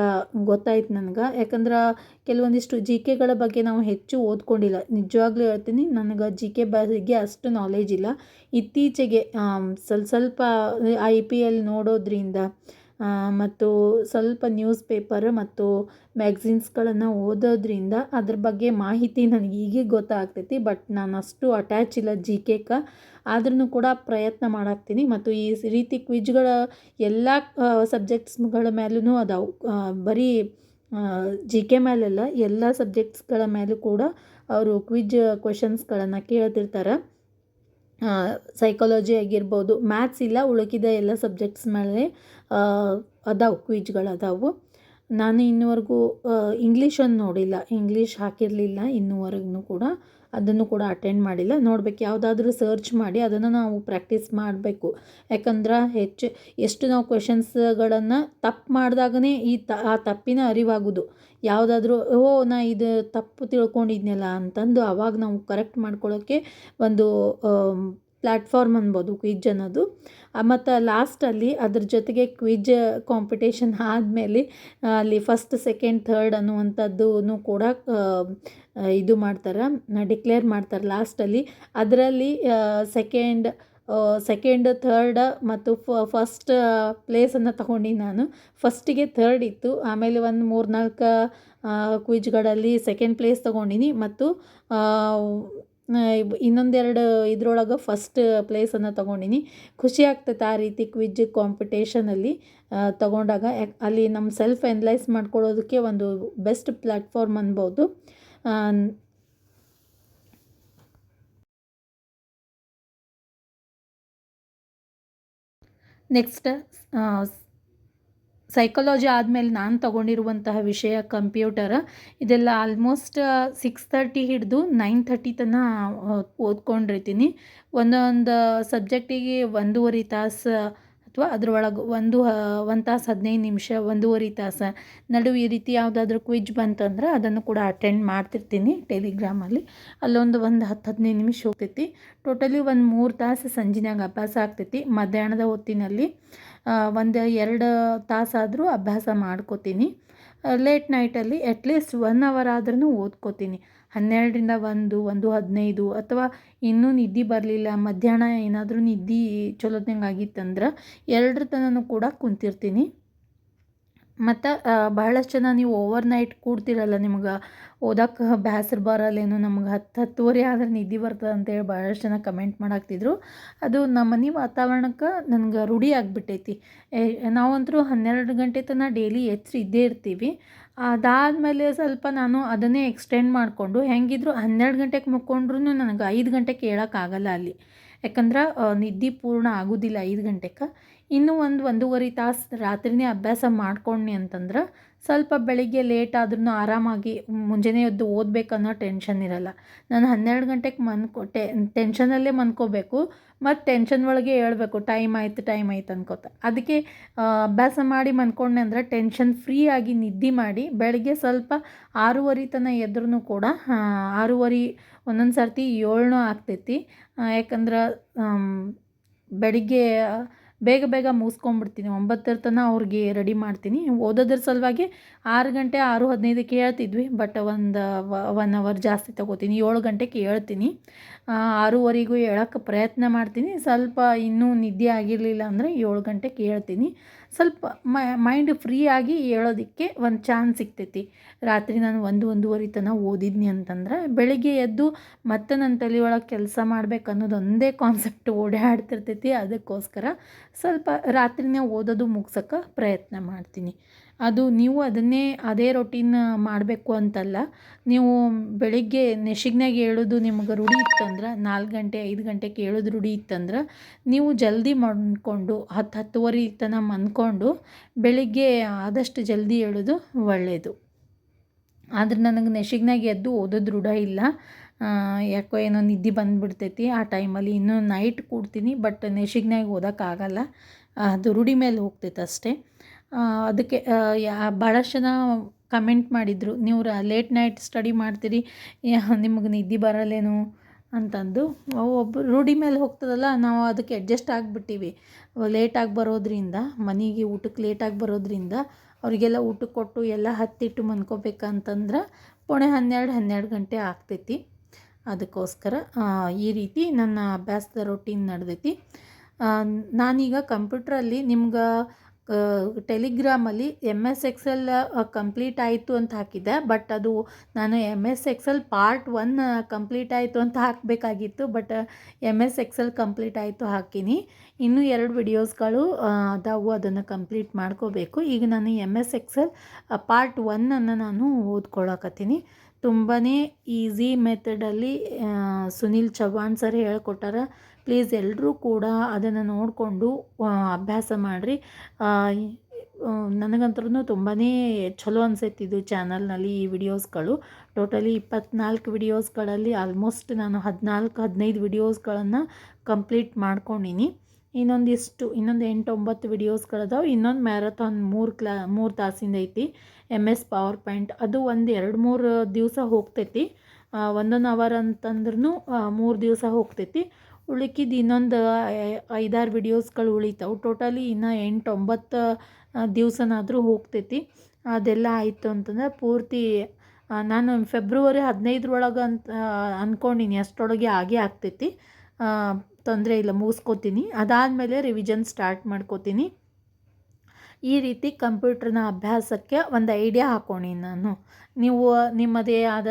ಗೊತ್ತಾಯ್ತು ನನಗೆ. ಯಾಕಂದ್ರೆ ಕೆಲವೊಂದಿಷ್ಟು ಜಿ ಕೆಗಳ ಬಗ್ಗೆ ನಾವು ಹೆಚ್ಚು ಓದ್ಕೊಂಡಿಲ್ಲ. ನಿಜವಾಗ್ಲೂ ಹೇಳ್ತೀನಿ, ನನಗೆ ಜಿ ಕೆ ಬಗ್ಗೆ ಅಷ್ಟು ನಾಲೆಜ್ ಇಲ್ಲ. ಇತ್ತೀಚೆಗೆ ಸ್ವಲ್ಪ ಸ್ವಲ್ಪ ಐ ಪಿ ಎಲ್ ನೋಡೋದ್ರಿಂದ ಮತ್ತು ಸ್ವಲ್ಪ ನ್ಯೂಸ್ ಪೇಪರ್ ಮತ್ತು ಮ್ಯಾಗ್ಝಿನ್ಸ್ಗಳನ್ನು ಓದೋದ್ರಿಂದ ಅದ್ರ ಬಗ್ಗೆ ಮಾಹಿತಿ ನನಗೆ ಈಗೀಗ ಗೊತ್ತಾಗ್ತೈತಿ ಬಟ್ ನಾನು ಅಷ್ಟು ಅಟ್ಯಾಚ್ ಇಲ್ಲ ಜಿ ಕೆಗೆ ಆದ್ರೂ ಕೂಡ ಪ್ರಯತ್ನ ಮಾಡಾಕ್ತೀನಿ. ಮತ್ತು ಈ ರೀತಿ ಕ್ವಿಜ್ಗಳ ಎಲ್ಲ ಸಬ್ಜೆಕ್ಟ್ಸ್ಗಳ ಮೇಲೂ ಅದಾವು. ಬರೀ ಜಿ ಕೆ ಮೇಲೆಲ್ಲ ಎಲ್ಲ ಸಬ್ಜೆಕ್ಟ್ಸ್ಗಳ ಮೇಲೂ ಕೂಡ ಅವರು ಕ್ವಿಜ್ ಕ್ವೆಶನ್ಸ್ಗಳನ್ನು ಕೇಳ್ತಿರ್ತಾರೆ. ಸೈಕಾಲಜಿ ಆಗಿರ್ಬೋದು ಮ್ಯಾಥ್ಸ್ ಇಲ್ಲ, ಉಳುಕಿದ ಎಲ್ಲ ಸಬ್ಜೆಕ್ಟ್ಸ್ ಮೇಲೆ ಅದಾವು ಕ್ವಿಜ್ಗಳು ಅದಾವು. ನಾನು ಇನ್ನುವರೆಗೂ ಇಂಗ್ಲೀಷನ್ನು ನೋಡಿಲ್ಲ. ಇಂಗ್ಲೀಷ್ ಹಾಕಿರಲಿಲ್ಲ ಇನ್ನುವರೆಗೂ ಕೂಡ. ಅದನ್ನು ಕೂಡ ಅಟೆಂಡ್ ಮಾಡಿಲ್ಲ. ನೋಡ್ಬೇಕು, ಯಾವುದಾದ್ರೂ ಸರ್ಚ್ ಮಾಡಿ ಅದನ್ನು ನಾವು ಪ್ರಾಕ್ಟೀಸ್ ಮಾಡಬೇಕು. ಯಾಕಂದ್ರೆ ಹೆಚ್ಚು, ಎಷ್ಟು ನಾವು ಕ್ವೆಶನ್ಸ್ಗಳನ್ನು ತಪ್ಪು ಮಾಡಿದಾಗನೇ ಈ ತ, ಆ ತಪ್ಪಿನ ಅರಿವಾಗೋದು. ಯಾವುದಾದ್ರೂ, ಓ, ನಾ ಇದು ತಪ್ಪು ತಿಳ್ಕೊಂಡಿದ್ನಲ್ಲ ಅಂತಂದು ಆವಾಗ ನಾವು ಕರೆಕ್ಟ್ ಮಾಡ್ಕೊಳ್ಳೋಕ್ಕೆ ಒಂದು ಪ್ಲ್ಯಾಟ್ಫಾರ್ಮ್ ಅನ್ಬೋದು ಕ್ವಿಜ್ ಅನ್ನೋದು. ಮತ್ತು ಲಾಸ್ಟಲ್ಲಿ ಅದ್ರ ಜೊತೆಗೆ ಕ್ವಿಜ್ ಕಾಂಪಿಟೇಷನ್ ಆದಮೇಲೆ ಅಲ್ಲಿ ಫಸ್ಟ್ ಸೆಕೆಂಡ್ ಥರ್ಡ್ ಅನ್ನುವಂಥದ್ದೂ ಕೂಡ ಇದು ಮಾಡ್ತಾರೆ ಡಿಕ್ಲೇರ್ ಮಾಡ್ತಾರೆ ಲಾಸ್ಟಲ್ಲಿ ಅದರಲ್ಲಿ ಸೆಕೆಂಡ್ ಸೆಕೆಂಡ್ ಥರ್ಡ್ ಮತ್ತು ಫಸ್ಟ್ ಪ್ಲೇಸನ್ನು ತಗೊಂಡು ನಾನು. ಫಸ್ಟಿಗೆ ಥರ್ಡ್ ಇತ್ತು, ಆಮೇಲೆ ಒಂದು ಮೂರ್ನಾಲ್ಕು ಕ್ವಿಜ್ಗಳಲ್ಲಿ ಸೆಕೆಂಡ್ ಪ್ಲೇಸ್ ತೊಗೊಂಡಿನಿ. ಮತ್ತು ಇನ್ನೊಂದೆರಡು ಇದ್ರೊಳಗೆ ಫಸ್ಟ್ ಪ್ಲೇಸನ್ನು ತೊಗೊಂಡಿನಿ. ಖುಷಿ ಆಗ್ತೈತೆ ಆ ರೀತಿ ಕ್ವಿಜ್ ಕಾಂಪಿಟೇಷನಲ್ಲಿ ತೊಗೊಂಡಾಗ. ಅಲ್ಲಿ ನಮ್ಮ ಸೆಲ್ಫ್ ಎನಲೈಸ್ ಮಾಡ್ಕೊಳ್ಳೋದಕ್ಕೆ ಒಂದು ಬೆಸ್ಟ್ ಪ್ಲ್ಯಾಟ್ಫಾರ್ಮ್ ಅನ್ಬೋದು. ನೆಕ್ಸ್ಟ್ ಸೈಕಾಲಜಿ ಆದಮೇಲೆ ನಾನು ತೊಗೊಂಡಿರುವಂತಹ ವಿಷಯ ಕಂಪ್ಯೂಟರ್ ಇದೆಲ್ಲ ಆಲ್ಮೋಸ್ಟ್ ಸಿಕ್ಸ್ ತರ್ಟಿ ಹಿಡಿದು ನೈನ್ ತರ್ಟಿ ತನಕ ಓದ್ಕೊಂಡಿರ್ತೀನಿ. ಒಂದೊಂದು ಸಬ್ಜೆಕ್ಟಿಗೆ ಒಂದೂವರೆ ತಾಸು ಅಥವಾ ಅದರೊಳಗೆ ಒಂದು ಒಂದು ತಾಸು ಹದಿನೈದು ನಿಮಿಷ, ಒಂದೂವರೆ ತಾಸು. ನಡುವೆ ಈ ರೀತಿ ಯಾವುದಾದ್ರೂ ಕ್ವಿಜ್ ಬಂತಂದ್ರೆ ಅದನ್ನು ಕೂಡ ಅಟೆಂಡ್ ಮಾಡ್ತಿರ್ತೀನಿ ಟೆಲಿಗ್ರಾಮಲ್ಲಿ ಅಲ್ಲೊಂದು ಒಂದು ಹತ್ತು ಹದಿನೈದು ನಿಮಿಷ ಹೋಗ್ತೈತಿ. ಟೋಟಲಿ ಒಂದು ಮೂರು ತಾಸು ಸಂಜಿನಾಗ ಅಭ್ಯಾಸ ಆಗ್ತೈತಿ ಮಧ್ಯಾಹ್ನದ ಹೊತ್ತಿನಲ್ಲಿ. ಒಂದು ಎರಡು ತಾಸಾದರೂ ಅಭ್ಯಾಸ ಮಾಡ್ಕೋತೀನಿ. ಲೇಟ್ ನೈಟಲ್ಲಿ ಅಟ್ಲೀಸ್ಟ್ ಒನ್ ಅವರ್ ಆದ್ರೂ ಓದ್ಕೋತೀನಿ. ಹನ್ನೆರಡರಿಂದ ಒಂದು ಒಂದು ಹದಿನೈದು ಅಥವಾ ಇನ್ನೂ ನಿದ್ದೆ ಬರಲಿಲ್ಲ, ಮಧ್ಯಾಹ್ನ ಏನಾದರೂ ನಿದ್ದೆ ಚಲೋತ್ನಂಗೆ ಆಗಿತ್ತಂದ್ರೆ ಎರಡರ ತನಕ ಕೂಡ ಕುಂತಿರ್ತೀನಿ. ಮತ್ತು ಬಹಳಷ್ಟು ಜನ ನೀವು ಓವರ್ ನೈಟ್ ಕೂಡ್ತಿರಲ್ಲ ನಿಮ್ಗೆ. ಓದಕ್ಕೆ ಬ್ಯಾಸ್ರ ಬರಲ್ಲೇನು ನಮ್ಗೆ. ಹತ್ತು ಹತ್ತುವರೆ ಆದ್ರೆ ನಿದ್ದೆ ಬರ್ತದೆ ಅಂತೇಳಿ ಭಾಳಷ್ಟು ಜನ ಕಮೆಂಟ್ ಮಾಡಾಕ್ತಿದ್ರು. ಅದು ನಮ್ಮ ಮನೆ ವಾತಾವರಣಕ್ಕೆ ನನಗೆ ರೂಢಿ ಆಗಿಬಿಟ್ಟೈತಿ. ನಾವಂತರೂ ಹನ್ನೆರಡು ಗಂಟೆ ತನಕ ಡೈಲಿ ಎಚ್ಚರ ಇದ್ದೇ ಇರ್ತೀವಿ. ಅದಾದಮೇಲೆ ಸ್ವಲ್ಪ ನಾನು ಅದನ್ನೇ ಎಕ್ಸ್ಟೆಂಡ್ ಮಾಡಿಕೊಂಡು ಹೆಂಗಿದ್ರು ಹನ್ನೆರಡು ಗಂಟೆಗೆ ಮುಕ್ಕೊಂಡ್ರೂ ನನಗೆ ಐದು ಗಂಟೆಗೆ ಏಳೋಕ್ಕಾಗಲ್ಲ ಅಲ್ಲಿ. ಯಾಕಂದ್ರೆ ನಿದ್ದೆ ಪೂರ್ಣ ಆಗೋದಿಲ್ಲ ಐದು ಗಂಟೆಗೆ ಇನ್ನೂ ಒಂದು ಒಂದೂವರೆ ತಾಸು ರಾತ್ರಿನೇ ಅಭ್ಯಾಸ ಮಾಡ್ಕೊಂಡ್ನಿ ಅಂತಂದ್ರೆ ಸ್ವಲ್ಪ ಬೆಳಿಗ್ಗೆ ಲೇಟ್ ಆದ್ರೂ ಆರಾಮಾಗಿ ಮುಂಜಾನೆ ಎದ್ದು ಓದಬೇಕನ್ನೋ ಟೆನ್ಷನ್ ಇರಲ್ಲ. ನಾನು ಹನ್ನೆರಡು ಗಂಟೆಗೆ ಮನ್ಕೊ ಟೆನ್ಷನಲ್ಲೇ ಮನ್ಕೋಬೇಕು, ಮತ್ತು ಟೆನ್ಷನ್ ಒಳಗೆ ಹೇಳ್ಬೇಕು ಟೈಮ್ ಆಯಿತು ಟೈಮ್ ಆಯ್ತು ಅನ್ಕೋತ. ಅದಕ್ಕೆ ಅಭ್ಯಾಸ ಮಾಡಿ ಮನ್ಕೊಂಡೆ ಅಂದರೆ ಟೆನ್ಷನ್ ಫ್ರೀ ಆಗಿ ನಿದ್ದೆ ಮಾಡಿ ಬೆಳಗ್ಗೆ ಸ್ವಲ್ಪ ಆರೂವರೆ ತನಕ ಎದ್ರೂ ಕೂಡ ಆರೂವರೆ, ಒಂದೊಂದು ಸರ್ತಿ ಏಳನೂ ಆಗ್ತೈತಿ. ಯಾಕಂದ್ರೆ ಬೆಳಿಗ್ಗೆ ಬೇಗ ಬೇಗ ಮುಗಿಸ್ಕೊಂಬಿಡ್ತೀನಿ. ಒಂಬತ್ತರ ತನಕ ಅವ್ರಿಗೆ ರೆಡಿ ಮಾಡ್ತೀನಿ. ಓದೋದ್ರ ಸಲುವಾಗಿ ಆರು ಗಂಟೆ ಆರು ಹದಿನೈದಕ್ಕೆ ಹೇಳ್ತಿದ್ವಿ ಬಟ್ ಒಂದು ಒನ್ ಅವರ್ ಜಾಸ್ತಿ ತೊಗೋತೀನಿ. ಏಳು ಗಂಟೆಗೆ ಹೇಳ್ತೀನಿ. ಆರೂವರೆಗೂ ಹೇಳೋಕ್ಕೆ ಪ್ರಯತ್ನ ಮಾಡ್ತೀನಿ. ಸ್ವಲ್ಪ ಇನ್ನೂ ನಿದ್ದೆ ಆಗಿರಲಿಲ್ಲ ಅಂದರೆ ಏಳು ಗಂಟೆಗೆ ಹೇಳ್ತೀನಿ. ಸ್ವಲ್ಪ ಮೈಂಡ್ ಫ್ರೀ ಆಗಿ ಹೇಳೋದಕ್ಕೆ ಒಂದು ಚಾನ್ಸ್ ಸಿಗ್ತೈತಿ. ರಾತ್ರಿ ನಾನು ಒಂದು, ಒಂದೂವರೆ ತನ ಓದಿದ್ನಿ ಅಂತಂದ್ರೆ ಬೆಳಿಗ್ಗೆ ಎದ್ದು ಮತ್ತೆ ನನ್ನ ತಲೆ ಒಳಗೆ ಕೆಲಸ ಮಾಡ್ಬೇಕು ಅನ್ನೋದು ಒಂದೇ ಕಾನ್ಸೆಪ್ಟ್ ಓಡಾಡ್ತಿರ್ತೈತಿ ಅದಕ್ಕೋಸ್ಕರ ಸ್ವಲ್ಪ ರಾತ್ರಿನೇ ಓದೋದು ಮುಗ್ಸೋಕ್ಕೆ ಪ್ರಯತ್ನ ಮಾಡ್ತೀನಿ. ಅದು ನೀವು ಅದನ್ನೇ ಅದೇ ರೊಟೀನ್ ಮಾಡಬೇಕು ಅಂತಲ್ಲ, ನೀವು ಬೆಳಿಗ್ಗೆ ನೆಶಿಗ್ನಾಗ ಏಳೋದು ನಿಮ್ಗೆ ರೂಢಿ ಇತ್ತಂದ್ರೆ, ನಾಲ್ಕು ಗಂಟೆ, ಐದು ಗಂಟೆಗೆ ಹೇಳೋದು ರೂಢಿ ಇತ್ತಂದ್ರೆ, ನೀವು ಜಲ್ದಿ ಮಾಡ್ಕೊಂಡು, ಹತ್ತು ಹತ್ತುವರೆ ತನಕ ಮನ್ಕೊಂಡು ಬೆಳಿಗ್ಗೆ ಆದಷ್ಟು ಜಲ್ದಿ ಹೇಳೋದು ಒಳ್ಳೆಯದು ಆದ್ರೆ ನನಗೆ ನೆಶಿಗ್ನಾಗ ಎದ್ದು ಓದೋದು ರೂಢ ಇಲ್ಲ. ಯಾಕೋ ಏನೋ ನಿದ್ದೆ ಬಂದುಬಿಡ್ತೈತಿ, ಆ ಟೈಮಲ್ಲಿ ಇನ್ನೂ ನೈಟ್ ಕೂಡ್ತೀನಿ, ಬಟ್ ನೆಶಿಗ್ನಾಗ ಓದೋಕ್ಕಾಗಲ್ಲ. ಅದು ರೂಢಿ ಮೇಲೆ ಹೋಗ್ತೈತೆ ಅಷ್ಟೇ ಅದಕ್ಕೆ ಯಾ ಭಾಳಷ್ಟು ಜನ ಕಮೆಂಟ್ ಮಾಡಿದರು. ನೀವು ಲೇಟ್ ನೈಟ್ ಸ್ಟಡಿ ಮಾಡ್ತೀರಿ ನಿಮಗೆ ನಿದ್ದೆ ಬರಲ್ಲೇನು ಅಂತಂದು. ಒಬ್ಬ ರೂಢಿ ಮೇಲೆ ಹೋಗ್ತದಲ್ಲ, ನಾವು ಅದಕ್ಕೆ ಅಡ್ಜಸ್ಟ್ ಆಗಿಬಿಟ್ಟಿವಿ. ಲೇಟಾಗಿ ಬರೋದರಿಂದ, ಮನೆಗೆ ಊಟಕ್ಕೆ ಲೇಟಾಗಿ ಬರೋದರಿಂದ, ಅವರಿಗೆಲ್ಲ ಊಟಕ್ಕೆ ಕೊಟ್ಟು ಎಲ್ಲ ಹತ್ತಿಟ್ಟು ಮನ್ಕೋಬೇಕಂತಂದ್ರೆ ಪೋಣೆ ಹನ್ನೆರಡು ಹನ್ನೆರಡು ಗಂಟೆ ಆಗ್ತೈತಿ. ಅದಕ್ಕೋಸ್ಕರ ಈ ರೀತಿ ನನ್ನ ಅಭ್ಯಾಸದ ರೊಟೀನ್ ನಡೆದೈತಿ. ನಾನೀಗ ಕಂಪ್ಯೂಟ್ರಲ್ಲಿ ನಿಮ್ಗೆ ಟೆಲಿಗ್ರಾಮಲ್ಲಿ ಎಂ ಎಸ್ ಎಕ್ಸೆಲ್ ಕಂಪ್ಲೀಟ್ ಆಯಿತು ಅಂತ ಹಾಕಿದ್ದೆ. ಬಟ್ ಅದು ನಾನು M S Excel part one complete ಆಯಿತು ಅಂತ ಹಾಕಬೇಕಾಗಿತ್ತು. But M S Excel complete ಆಯಿತು ಹಾಕೀನಿ. ಇನ್ನೂ ಎರಡು ವಿಡಿಯೋಸ್ಗಳು ಅದಾವು, ಅದನ್ನು ಕಂಪ್ಲೀಟ್ ಮಾಡ್ಕೋಬೇಕು. ಈಗ ನಾನು ಎಂ ಎಸ್ ಎಕ್ಸೆಲ್ ಪಾರ್ಟ್ ಒನ್ನನ್ನು ನಾನು ಓದ್ಕೊಳಕತ್ತೀನಿ. ತುಂಬಾ ಈಸಿ ಮೆಥಡಲ್ಲಿ ಸುನಿಲ್ ಚವ್ಹಾಣ್ ಸರ್ ಹೇಳ್ಕೊಟ್ಟಾರ. ಪ್ಲೀಸ್ ಎಲ್ಲರೂ ಕೂಡ ಅದನ್ನು ನೋಡಿಕೊಂಡು ಅಭ್ಯಾಸ ಮಾಡಿರಿ. ನನಗಂತೂ ತುಂಬಾ ಚಲೋ ಅನ್ಸೈತಿ ಇದು ಚಾನಲ್ನಲ್ಲಿ ಈ ವಿಡಿಯೋಸ್ಗಳು. ಟೋಟಲಿ ಇಪ್ಪತ್ನಾಲ್ಕು ವಿಡಿಯೋಸ್ಗಳಲ್ಲಿ ಆಲ್ಮೋಸ್ಟ್ ನಾನು ಹದಿನಾಲ್ಕು, ಹದಿನೈದು ವಿಡಿಯೋಸ್ಗಳನ್ನು ಕಂಪ್ಲೀಟ್ ಮಾಡ್ಕೊಂಡಿನಿ. ಇನ್ನೊಂದಿಷ್ಟು, ಇನ್ನೊಂದು ಎಂಟೊಂಬತ್ತು ವಿಡಿಯೋಸ್ಗಳದಾವೆ, ಇನ್ನೊಂದು ಮ್ಯಾರಥಾನ್ ಮೂರು ಕ್ಲಾ, ಮೂರು ತಾಸಿಂದ ಐತಿ. M S power point. ಅದು ಒಂದು ಎರಡು ಮೂರು ದಿವಸ ಹೋಗ್ತೈತಿ. ಒಂದೊಂದು ಅವರ್ ಅಂತಂದ್ರೂ ಮೂರು ದಿವಸ ಹೋಗ್ತೈತಿ. ಉಳ್ಕಿದ್ದು ಇನ್ನೊಂದು ಐದಾರು ವಿಡಿಯೋಸ್ಗಳು ಉಳಿತಾವೆ. ಟೋಟಲಿ ಇನ್ನು ಎಂಟು ಒಂಬತ್ತು ದಿವಸನಾದರೂ ಹೋಗ್ತೈತಿ. ಅದೆಲ್ಲ ಆಯಿತು ಅಂತಂದ್ರೆ ಪೂರ್ತಿ ನಾನು ಫೆಬ್ರವರಿ ಹದಿನೈದರೊಳಗೆ ಅಂತ ಅಂದ್ಕೊಂಡಿನಿ ಅಷ್ಟರೊಳಗೆ ಆಗೇ ಆಗ್ತೈತಿ. ತೊಂದರೆ ಇಲ್ಲ, ಮುಗಿಸ್ಕೋತೀನಿ. ಅದಾದಮೇಲೆ ರಿವಿಜನ್ ಸ್ಟಾರ್ಟ್ ಮಾಡ್ಕೋತೀನಿ. ಈ ರೀತಿ ಕಂಪ್ಯೂಟ್ರನ ಅಭ್ಯಾಸಕ್ಕೆ ಒಂದು ಐಡಿಯಾ ಹಾಕೋಣಿ ನಾನು. ನೀವು ನಿಮ್ಮದೇ ಆದ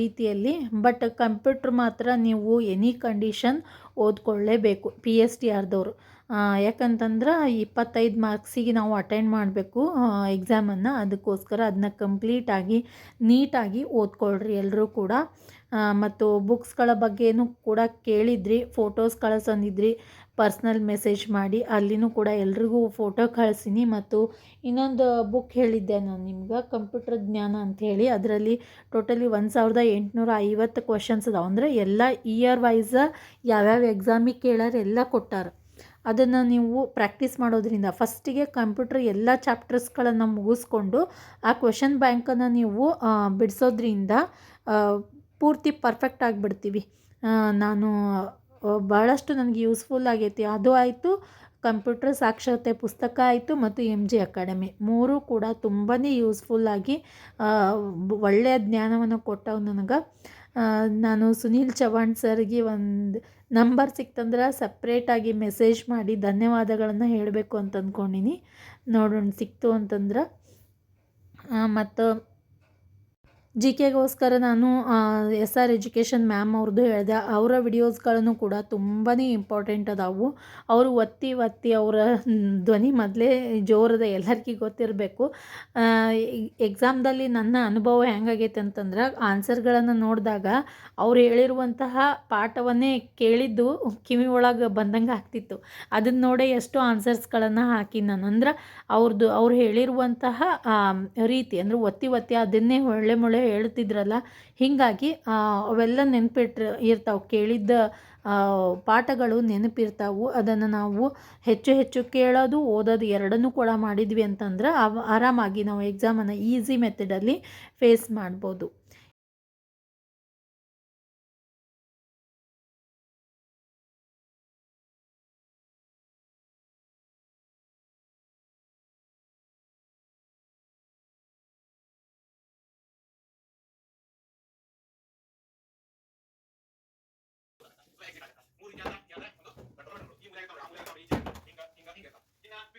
ರೀತಿಯಲ್ಲಿ ಬಟ್ ಕಂಪ್ಯೂಟ್ರ್ ಮಾತ್ರ ನೀವು ಎನಿ ಕಂಡೀಷನ್ ಓದ್ಕೊಳ್ಳೇಬೇಕು ಪಿ ಎಸ್ ಟಿ ಆರ್ದವರು. ಯಾಕಂತಂದ್ರೆ ಇಪ್ಪತ್ತೈದು ಮಾರ್ಕ್ಸಿಗೆ ನಾವು ಅಟೆಂಡ್ ಮಾಡಬೇಕು ಎಕ್ಸಾಮನ್ನು ಅದಕ್ಕೋಸ್ಕರ ಅದನ್ನ ಕಂಪ್ಲೀಟಾಗಿ ನೀಟಾಗಿ ಓದ್ಕೊಳ್ರಿ ಎಲ್ಲರೂ ಕೂಡ. ಮತ್ತು ಬುಕ್ಸ್ಗಳ ಬಗ್ಗೆನೂ ಕೂಡ ಕೇಳಿದ್ರಿ ಫೋಟೋಸ್ ಕಳ್ಸಂದಿದ್ರಿ ಪರ್ಸ್ನಲ್ ಮೆಸೇಜ್ ಮಾಡಿ, ಅಲ್ಲಿನೂ ಕೂಡ ಎಲ್ರಿಗೂ ಫೋಟೋ ಕಳಿಸಿನಿ ಮತ್ತು ಇನ್ನೊಂದು ಬುಕ್ ಹೇಳಿದ್ದೆ ನಾನು ನಿಮ್ಗೆ, ಕಂಪ್ಯೂಟರ್ ಜ್ಞಾನ ಅಂಥೇಳಿ ಅದರಲ್ಲಿ ಟೋಟಲಿ ಒಂದು ಸಾವಿರದ ಎಂಟುನೂರ ಐವತ್ತು ಕ್ವಶನ್ಸ್ ಅದಾವೆ. ಅಂದರೆ ಎಲ್ಲ ಇಯರ್ ವೈಸ ಯಾವ್ಯಾವ ಎಕ್ಸಾಮಿಗೆ ಕೇಳಾರ ಎಲ್ಲ ಕೊಟ್ಟಾರ. ಅದನ್ನು ನೀವು ಪ್ರಾಕ್ಟೀಸ್ ಮಾಡೋದ್ರಿಂದ ಫಸ್ಟಿಗೆ ಕಂಪ್ಯೂಟರ್ ಎಲ್ಲ ಚಾಪ್ಟರ್ಸ್ಗಳನ್ನು ಮುಗಿಸ್ಕೊಂಡು ಆ ಕ್ವಶನ್ ಬ್ಯಾಂಕನ್ನು ನೀವು ಬಿಡಿಸೋದ್ರಿಂದ ಪೂರ್ತಿ ಪರ್ಫೆಕ್ಟ್ ಆಗಿಬಿಡ್ತೀವಿ. ನಾನು ಭಾಳಷ್ಟು ನನಗೆ ಯೂಸ್ಫುಲ್ ಆಗೈತಿ. ಅದು ಆಯಿತು ಕಂಪ್ಯೂಟರ್ ಸಾಕ್ಷರತೆ ಪುಸ್ತಕ ಆಯಿತು ಮತ್ತು ಎಂ ಜಿ ಅಕಾಡೆಮಿ. ಮೂರೂ ಕೂಡ ತುಂಬಾ ಯೂಸ್ಫುಲ್ಲಾಗಿ ಒಳ್ಳೆಯ ಜ್ಞಾನವನ್ನು ಕೊಟ್ಟವು ನನಗೆ. ನಾನು ಸುನೀಲ್ ಚವಾಣ್ ಸರ್ಗೆ ಒಂದು ನಂಬರ್ ಸಿಕ್ತಂದ್ರೆ ಸಪ್ರೇಟಾಗಿ ಮೆಸೇಜ್ ಮಾಡಿ ಧನ್ಯವಾದಗಳನ್ನು ಹೇಳಬೇಕು ಅಂತ ಅಂದ್ಕೊಂಡಿನಿ ನೋಡೋಣ ಸಿಕ್ತು ಅಂತಂದ್ರೆ. ಮತ್ತು ಜಿ ಕೆಗೋಸ್ಕರ ನಾನು ಎಸ್ ಆರ್ ಎಜುಕೇಷನ್ ಮ್ಯಾಮ್ ಅವ್ರದ್ದು ಹೇಳಿದೆ, ಅವರ ವಿಡಿಯೋಸ್ಗಳನ್ನು ಕೂಡ ತುಂಬಾ ಇಂಪಾರ್ಟೆಂಟ್ ಅದಾವು. ಅವರು ಒತ್ತಿ ಒತ್ತಿ ಅವರ ಧ್ವನಿ ಮೊದಲೇ ಜೋರದ ಎಲ್ಲರಿಗೂ ಗೊತ್ತಿರಬೇಕು. ಎಕ್ಸಾಮ್ದಲ್ಲಿ ನನ್ನ ಅನುಭವ ಹೆಂಗಾಗೈತೆ ಅಂತಂದ್ರೆ ಆನ್ಸರ್ಗಳನ್ನು ನೋಡಿದಾಗ ಅವ್ರು ಹೇಳಿರುವಂತಹ ಪಾಠವನ್ನೇ ಕೇಳಿದ್ದು ಕಿವಿ ಒಳಗೆ ಬಂದಂಗೆ ಆಗ್ತಿತ್ತು. ಅದನ್ನು ನೋಡೇ ಎಷ್ಟೋ ಆನ್ಸರ್ಸ್ಗಳನ್ನು ಹಾಕಿ ನಾನು. ಅಂದ್ರೆ ಅವ್ರದ್ದು ಅವ್ರು ಹೇಳಿರುವಂತಹ ರೀತಿ, ಅಂದರೆ ಒತ್ತಿ ಒತ್ತಿ ಅದನ್ನೇ ಒಳ್ಳೆ ಮೊಳೆ ಹೇಳ್ತಿದ್ರಲ್ಲ, ಹೀಗಾಗಿ ಅವೆಲ್ಲ ನೆನಪಿಟ್ರೆ, ಇರ್ತಾವೆ, ಕೇಳಿದ್ದ ಪಾಠಗಳು ನೆನಪಿರ್ತಾವು. ಅದನ್ನು ನಾವು ಹೆಚ್ಚು ಹೆಚ್ಚು ಕೇಳೋದು, ಓದೋದು ಎರಡನ್ನೂ ಕೂಡ ಮಾಡಿದ್ವಿ ಅಂತಂದ್ರೆ, ಅವ ಆರಾಮಾಗಿ ನಾವು ಎಕ್ಸಾಮನ್ನು ಈಸಿ ಮೆಥಡಲ್ಲಿ ಫೇಸ್ ಮಾಡ್ಬೋದು.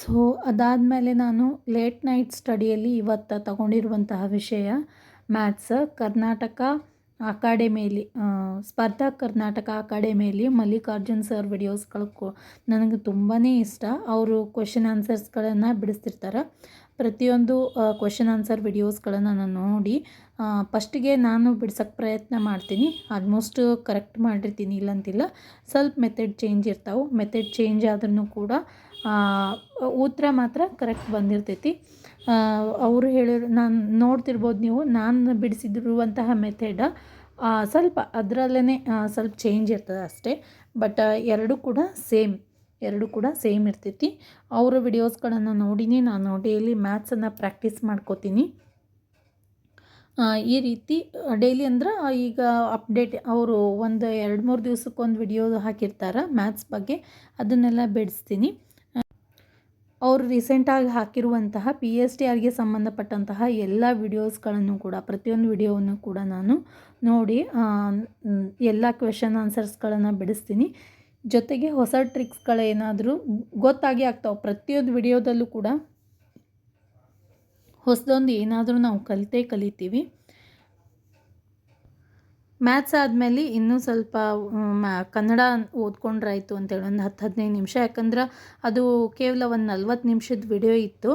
ಸೊ ಅದಾದಮೇಲೆ ನಾನು ಲೇಟ್ ನೈಟ್ ಸ್ಟಡಿಯಲ್ಲಿ ಇವತ್ತು ತಗೊಂಡಿರುವಂತಹ ವಿಷಯ ಮ್ಯಾಥ್ಸ್ ಕರ್ನಾಟಕ ಅಕಾಡೆಮಿಯಲ್ಲಿ ಸ್ಪರ್ಧಾ ಕರ್ನಾಟಕ ಅಕಾಡೆಮಿಯಲ್ಲಿ ಮಲ್ಲಿಕಾರ್ಜುನ್ ಸರ್ ವಿಡಿಯೋಸ್ಗಳು ಕೊ, ನನಗೆ ತುಂಬಾ ಇಷ್ಟ. ಅವರು ಕ್ವೆಶನ್ ಆನ್ಸರ್ಸ್ಗಳನ್ನು ಬಿಡಿಸ್ತಿರ್ತಾರೆ. ಪ್ರತಿಯೊಂದು ಕ್ವಶನ್ ಆನ್ಸರ್ ವಿಡಿಯೋಸ್ಗಳನ್ನು ನಾನು ನೋಡಿ ಫಸ್ಟಿಗೆ ನಾನು ಬಿಡ್ಸೋಕ್ಕೆ ಪ್ರಯತ್ನ ಮಾಡ್ತೀನಿ. ಆಲ್ಮೋಸ್ಟ್ ಕರೆಕ್ಟ್ ಮಾಡಿರ್ತೀನಿ ಇಲ್ಲಂತಿಲ್ಲ. ಸ್ವಲ್ಪ ಮೆಥಡ್ ಚೇಂಜ್ ಇರ್ತಾವೆ. ಮೆಥಡ್ ಚೇಂಜ್ ಆದ್ರೂ ಕೂಡ ಉತ್ತರ ಮಾತ್ರ ಕರೆಕ್ಟ್ ಬಂದಿರ್ತೈತಿ. ಅವರು ಹೇಳಿರೋ, ನಾನು ನೋಡ್ತಿರ್ಬೋದು ನೀವು, ನಾನು ಬಿಡಿಸಿದಿರುವಂತಹ ಮೆಥಡ್ ಸ್ವಲ್ಪ ಅದರಲ್ಲೇ ಸ್ವಲ್ಪ ಚೇಂಜ್ ಇರ್ತದೆ ಅಷ್ಟೇ. ಬಟ್ ಎರಡು ಕೂಡ ಸೇಮ್ ಎರಡು ಕೂಡ ಸೇಮ್ ಇರ್ತೈತಿ. ಅವರ ವಿಡಿಯೋಸ್ಗಳನ್ನು ನೋಡಿನೇ ನಾನು ಡೈಲಿ ಮ್ಯಾಥ್ಸನ್ನು ಪ್ರಾಕ್ಟೀಸ್ ಮಾಡ್ಕೋತೀನಿ. ಈ ರೀತಿ ಡೈಲಿ ಅಂದ್ರೆ ಈಗ ಅಪ್ಡೇಟ್ ಅವರು ಒಂದು ಎರಡು ಮೂರು ದಿವಸಕ್ಕೊಂದು ವಿಡಿಯೋ ಹಾಕಿರ್ತಾರೆ ಮ್ಯಾಥ್ಸ್ ಬಗ್ಗೆ, ಅದನ್ನೆಲ್ಲ ಬಿಡಿಸ್ತೀನಿ. ಅವರು ರೀಸೆಂಟಾಗಿ ಹಾಕಿರುವಂತಹ ಪಿ ಎಸ್ ಟಿ ಆರ್ಗೆ ಸಂಬಂಧಪಟ್ಟಂತಹ ಎಲ್ಲ ವಿಡಿಯೋಸ್ಗಳನ್ನು ಕೂಡ, ಪ್ರತಿಯೊಂದು ವಿಡಿಯೋವನ್ನು ಕೂಡ ನಾನು ನೋಡಿ ಎಲ್ಲ ಕ್ವೆಶನ್ ಆನ್ಸರ್ಸ್ಗಳನ್ನು ಬಿಡಿಸ್ತೀನಿ. ಜೊತೆಗೆ ಹೊಸ ಟ್ರಿಕ್ಸ್ಗಳೇನಾದರೂ ಗೊತ್ತಾಗಿ ಆಗ್ತಾವೆ. ಪ್ರತಿಯೊಂದು ವಿಡಿಯೋದಲ್ಲೂ ಕೂಡ ಹೊಸದೊಂದು ಏನಾದರೂ ನಾವು ಕಲಿತೇ ಕಲಿತೀವಿ. ಮ್ಯಾಥ್ಸ್ ಆದಮೇಲೆ ಇನ್ನೂ ಸ್ವಲ್ಪ ಕನ್ನಡ ಓದ್ಕೊಂಡ್ರಾಯ್ತು ಅಂತೇಳಿ ಒಂದು ಹತ್ತು, ಹದಿನೈದು ನಿಮಿಷ. ಯಾಕಂದ್ರೆ ಅದು ಕೇವಲ ಒಂದು ನಲ್ವತ್ತು ನಿಮಿಷದ ವಿಡಿಯೋ ಇತ್ತು.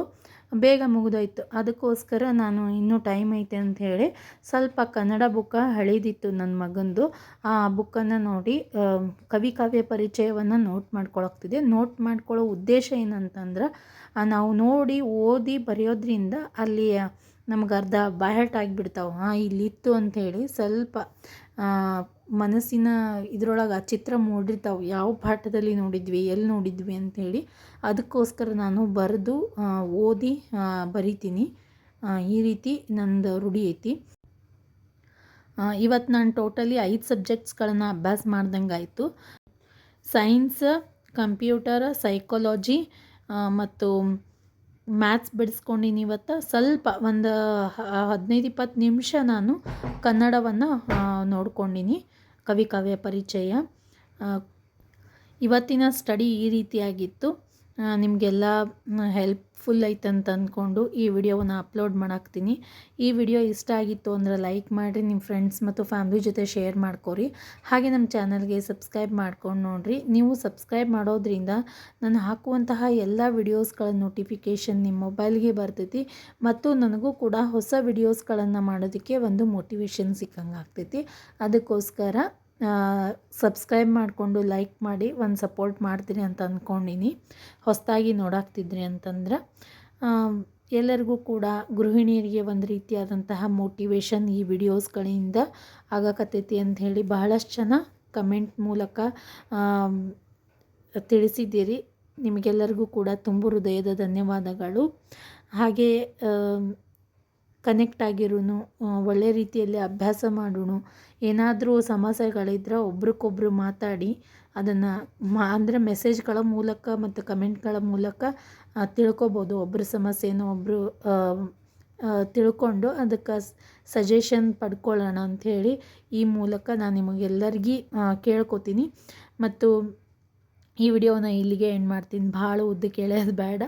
ಬೇಗ ಮುಗಿದೋಯ್ತು. ಅದಕ್ಕೋಸ್ಕರ ನಾನು ಇನ್ನೂ ಟೈಮ್ ಐತೆ ಅಂತ ಹೇಳಿ ಸ್ವಲ್ಪ ಕನ್ನಡ ಬುಕ್ಕ ಹಳಿದಿತ್ತು ನನ್ನ ಮಗಂದು. ಆ ಬುಕ್ಕನ್ನು ನೋಡಿ ಕವಿ ಕಾವ್ಯ ಪರಿಚಯವನ್ನು ನೋಟ್ ಮಾಡ್ಕೊಳಕ್ತಿದೆ ನೋಟ್ ಮಾಡ್ಕೊಳ್ಳೋ ಉದ್ದೇಶ ಏನಂತಂದ್ರೆ ನಾವು ನೋಡಿ ಓದಿ ಬರೆಯೋದ್ರಿಂದ ಅಲ್ಲಿ ನಮ್ಗೆ ಅರ್ಧ ಬಾಯರ್ಟ್ ಆಗಿಬಿಡ್ತಾವೆ. ಹಾಂ ಇಲ್ಲಿತ್ತು ಅಂಥೇಳಿ ಸ್ವಲ್ಪ ಮನಸ್ಸಿನ ಇದ್ರೊಳಗೆ ಆ ಚಿತ್ರ ಮೂಡಿರ್ತಾವೆ. ಯಾವ ಪಾಠದಲ್ಲಿ ನೋಡಿದ್ವಿ ಎಲ್ಲಿ ನೋಡಿದ್ವಿ ಅಂಥೇಳಿ ಅದಕ್ಕೋಸ್ಕರ ನಾನು ಬರೆದು ಓದಿ ಬರಿತೀನಿ. ಈ ರೀತಿ ನಂದು ರೂಢಿ ಐತಿ. ಇವತ್ತು ನಾನು ಟೋಟಲಿ ಐದು ಸಬ್ಜೆಕ್ಟ್ಸ್ಗಳನ್ನು ಅಭ್ಯಾಸ ಮಾಡ್ದಂಗೆ ಆಯಿತು. ಸೈನ್ಸ್, ಕಂಪ್ಯೂಟರ್, ಸೈಕಾಲಜಿ ಮತ್ತು ಮ್ಯಾಥ್ಸ್ ಬಿಡಿಸ್ಕೊಂಡಿನಿ ಇವತ್ತು. ಸ್ವಲ್ಪ ಒಂದು ಹದಿನೈದು ಇಪ್ಪತ್ತು ನಿಮಿಷ ನಾನು ಕನ್ನಡವನ್ನು ನೋಡ್ಕೊಂಡಿನಿ. ಕವಿ ಕಾವ್ಯ ಪರಿಚಯ. ಇವತ್ತಿನ ಸ್ಟಡಿ ಈ ರೀತಿಯಾಗಿತ್ತು. ನಿಮಗೆಲ್ಲ ಹೆಲ್ಪ್ಫುಲ್ ಐತಂತ ಅಂದ್ಕೊಂಡು ಈ ವಿಡಿಯೋವನ್ನು ಅಪ್ಲೋಡ್ ಮಾಡಾಕ್ತೀನಿ. ಈ ವಿಡಿಯೋ ಇಷ್ಟ ಆಗಿತ್ತು ಅಂದರೆ ಲೈಕ್ ಮಾಡಿರಿ ನಿಮ್ಮ ಫ್ರೆಂಡ್ಸ್ ಮತ್ತು ಫ್ಯಾಮ್ಲಿ ಜೊತೆ ಶೇರ್ ಮಾಡ್ಕೊರಿ. ಹಾಗೆ ನಮ್ಮ ಚಾನಲ್ಗೆ ಸಬ್ಸ್ಕ್ರೈಬ್ ಮಾಡ್ಕೊಂಡು ನೋಡಿರಿ. ನೀವು ಸಬ್ಸ್ಕ್ರೈಬ್ ಮಾಡೋದ್ರಿಂದ ನಾನು ಹಾಕುವಂತಹ ಎಲ್ಲ ವಿಡಿಯೋಸ್ಗಳ ನೋಟಿಫಿಕೇಷನ್ ನಿಮ್ಮ ಮೊಬೈಲ್ಗೆ ಬರ್ತೈತಿ ಮತ್ತು ನನಗೂ ಕೂಡ ಹೊಸ ವಿಡಿಯೋಸ್ಗಳನ್ನು ಮಾಡೋದಕ್ಕೆ ಒಂದು ಮೋಟಿವೇಶನ್ ಸಿಕ್ಕಂಗೆ ಆಗ್ತೈತಿ ಅದಕ್ಕೋಸ್ಕರ ಸಬ್ಸ್ಕ್ರೈಬ್ ಮಾಡಿಕೊಂಡು ಲೈಕ್ ಮಾಡಿ, ಒಂದು ಸಪೋರ್ಟ್ ಮಾಡ್ತೀರಿ ಅಂತ ಅಂದ್ಕೊಂಡಿನಿ ಹೊಸದಾಗಿ ನೋಡಾಕ್ತಿದ್ರಿ ಅಂತಂದ್ರೆ ಎಲ್ಲರಿಗೂ ಕೂಡ ಗೃಹಿಣಿಯರಿಗೆ ಒಂದು ರೀತಿಯಾದಂತಹ ಮೋಟಿವೇಶನ್ ಈ ವಿಡಿಯೋಸ್ಗಳಿಂದ ಆಗಕತ್ತೈತಿ ಅಂತ ಹೇಳಿ ಬಹಳಷ್ಟು ಜನ ಕಮೆಂಟ್ ಮೂಲಕ ತಿಳಿಸಿದ್ದೀರಿ. ನಿಮಗೆಲ್ಲರಿಗೂ ಕೂಡ ತುಂಬು ಹೃದಯದ ಧನ್ಯವಾದಗಳು. ಹಾಗೆ ಕನೆಕ್ಟ್ ಆಗಿರೋನು ಒಳ್ಳೆ ರೀತಿಯಲ್ಲಿ ಅಭ್ಯಾಸ ಮಾಡೋಣ ಏನಾದರೂ ಸಮಸ್ಯೆಗಳಿದ್ರೆ ಒಬ್ರಿಗೊಬ್ರು ಮಾತಾಡಿ ಅದನ್ನು ಮಾ, ಅಂದರೆ ಮೆಸೇಜ್ಗಳ ಮೂಲಕ ಮತ್ತು ಕಮೆಂಟ್ಗಳ ಮೂಲಕ ತಿಳ್ಕೊಬೋದು. ಒಬ್ಬರ ಸಮಸ್ಯೆಯನ್ನು ಒಬ್ಬರು ತಿಳ್ಕೊಂಡು ಅದಕ್ಕೆ ಸಜೆಷನ್ ಪಡ್ಕೊಳ್ಳೋಣ ಅಂಥೇಳಿ ಈ ಮೂಲಕ ನಾನು ನಿಮಗೆಲ್ಲರಿಗೂ ಕೇಳ್ಕೊತೀನಿ. ಮತ್ತು ಈ ವಿಡಿಯೋನ ಇಲ್ಲಿಗೆ ಎಂಡ್ ಮಾಡ್ತೀನಿ. ಭಾಳ ಉದ್ದ ಕೇಳೋದು ಬೇಡ.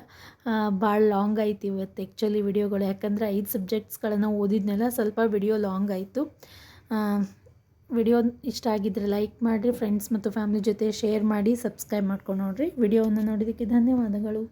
ಭಾಳ ಲಾಂಗ್ ಆಯ್ತು ಇವತ್ತು ಆ್ಯಕ್ಚುಲಿ ವಿಡಿಯೋಗಳು. ಯಾಕಂದರೆ ಐದು ಸಬ್ಜೆಕ್ಟ್ಸ್ಗಳನ್ನು ಓದಿದ್ನೆಲ್ಲ, ಸ್ವಲ್ಪ ವಿಡಿಯೋ ಲಾಂಗ್ ಆಯಿತು. ವಿಡಿಯೋ ಇಷ್ಟ ಆಗಿದ್ದರೆ ಲೈಕ್ ಮಾಡಿರಿ ಫ್ರೆಂಡ್ಸ್ ಮತ್ತು ಫ್ಯಾಮ್ಲಿ ಜೊತೆ ಶೇರ್ ಮಾಡಿ ಸಬ್ಸ್ಕ್ರೈಬ್ ಮಾಡ್ಕೊಂಡು ನೋಡಿರಿ. ವಿಡಿಯೋವನ್ನು ನೋಡಿದ್ದಕ್ಕೆ ಧನ್ಯವಾದಗಳು.